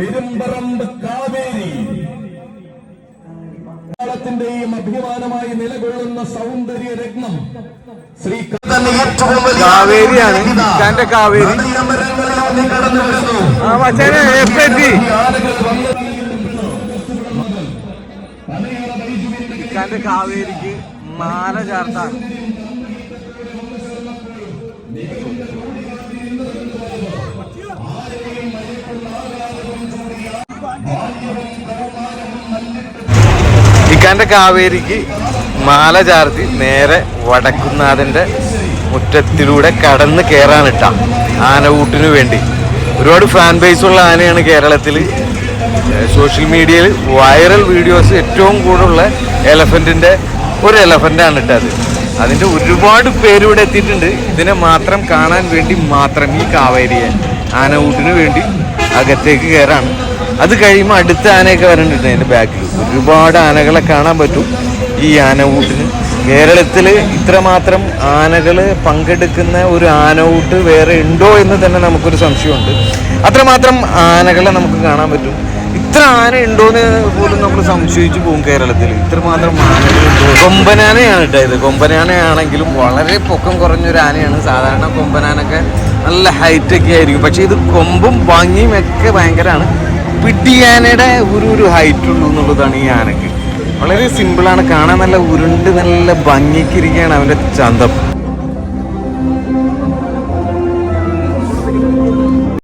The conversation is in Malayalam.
പെരുമ്പറമ്പ് കാവേരി. കേരളത്തിന്റെയും അഭിമാനമായി നിലകൊള്ളുന്ന സൗന്ദര്യ രത്നം ശ്രീ കാവേരിയാണ്. തന്റെ കാവേരി. ആ മച്ചാനെ എത്തി കാവേരിക്ക് മാല ചേർത്താണ് ഇക്കാന്റെ കാവേരിക്ക് മാല ചാർത്തി നേരെ വടക്കുന്നാഥന്റെ മുറ്റത്തിലൂടെ കടന്ന് കയറാനിട്ട ആനകൂട്ടിനു വേണ്ടി. ഒരുപാട് ഫാൻ ബേസ് ഉള്ള ആനയാണ് കേരളത്തിൽ. സോഷ്യൽ മീഡിയയിൽ വൈറൽ വീഡിയോസ് ഏറ്റവും കൂടുതലുള്ള എലഫന്റിന്റെ ഒരു എലഫന്റാണ് ഇട്ടത്. അതിന്റെ ഒരുപാട് പേര് ഇവിടെ എത്തിയിട്ടുണ്ട്. ഇതിനെ മാത്രം കാണാൻ വേണ്ടി മാത്രം ഈ കാവേരിയെ ആനകൂട്ടിന് വേണ്ടി അകത്തേക്ക് കയറാണ്. അത് കഴിയുമ്പോൾ അടുത്ത ആനയൊക്കെ വരണ്ടിട്ടുണ്ട് അതിന്റെ ബാക്കിൽ ഒരുപാട് ആനകളെ കാണാൻ പറ്റും ഈ ആനവൂട്ടിന്. കേരളത്തിൽ ഇത്രമാത്രം ആനകൾ പങ്കെടുക്കുന്ന ഒരു ആനവൂട്ട് വേറെ ഉണ്ടോ എന്ന് തന്നെ നമുക്കൊരു സംശയമുണ്ട്. അത്രമാത്രം ആനകളെ നമുക്ക് കാണാൻ പറ്റും. ഇത്ര ആന ഉണ്ടോന്ന് പോലും നമ്മൾ സംശയിച്ചു പോകും കേരളത്തിൽ ഇത്രമാത്രം ആനകളുണ്ടോ കൊമ്പനാനയാണ് കേട്ടോ കൊമ്പനാനയാണെങ്കിലും വളരെ പൊക്കം കുറഞ്ഞൊരു ആനയാണ്. സാധാരണ കൊമ്പനാനൊക്കെ നല്ല ഹൈറ്റൊക്കെ ആയിരിക്കും. പക്ഷേ ഇത് കൊമ്പും ഭംഗിയും ഒക്കെ ഭയങ്കരമാണ് പിടിയാനയുടെ ഒരു ഒരു ഹൈറ്റ് ഉള്ളൂ എന്നുള്ളതാണ് ഈ ആനക്ക്. വളരെ സിമ്പിളാണ് കാണാൻ നല്ല ഉരുണ്ട് നല്ല ഭംഗിക്കിരിക്കുകയാണ് അവന്റെ ചന്തം.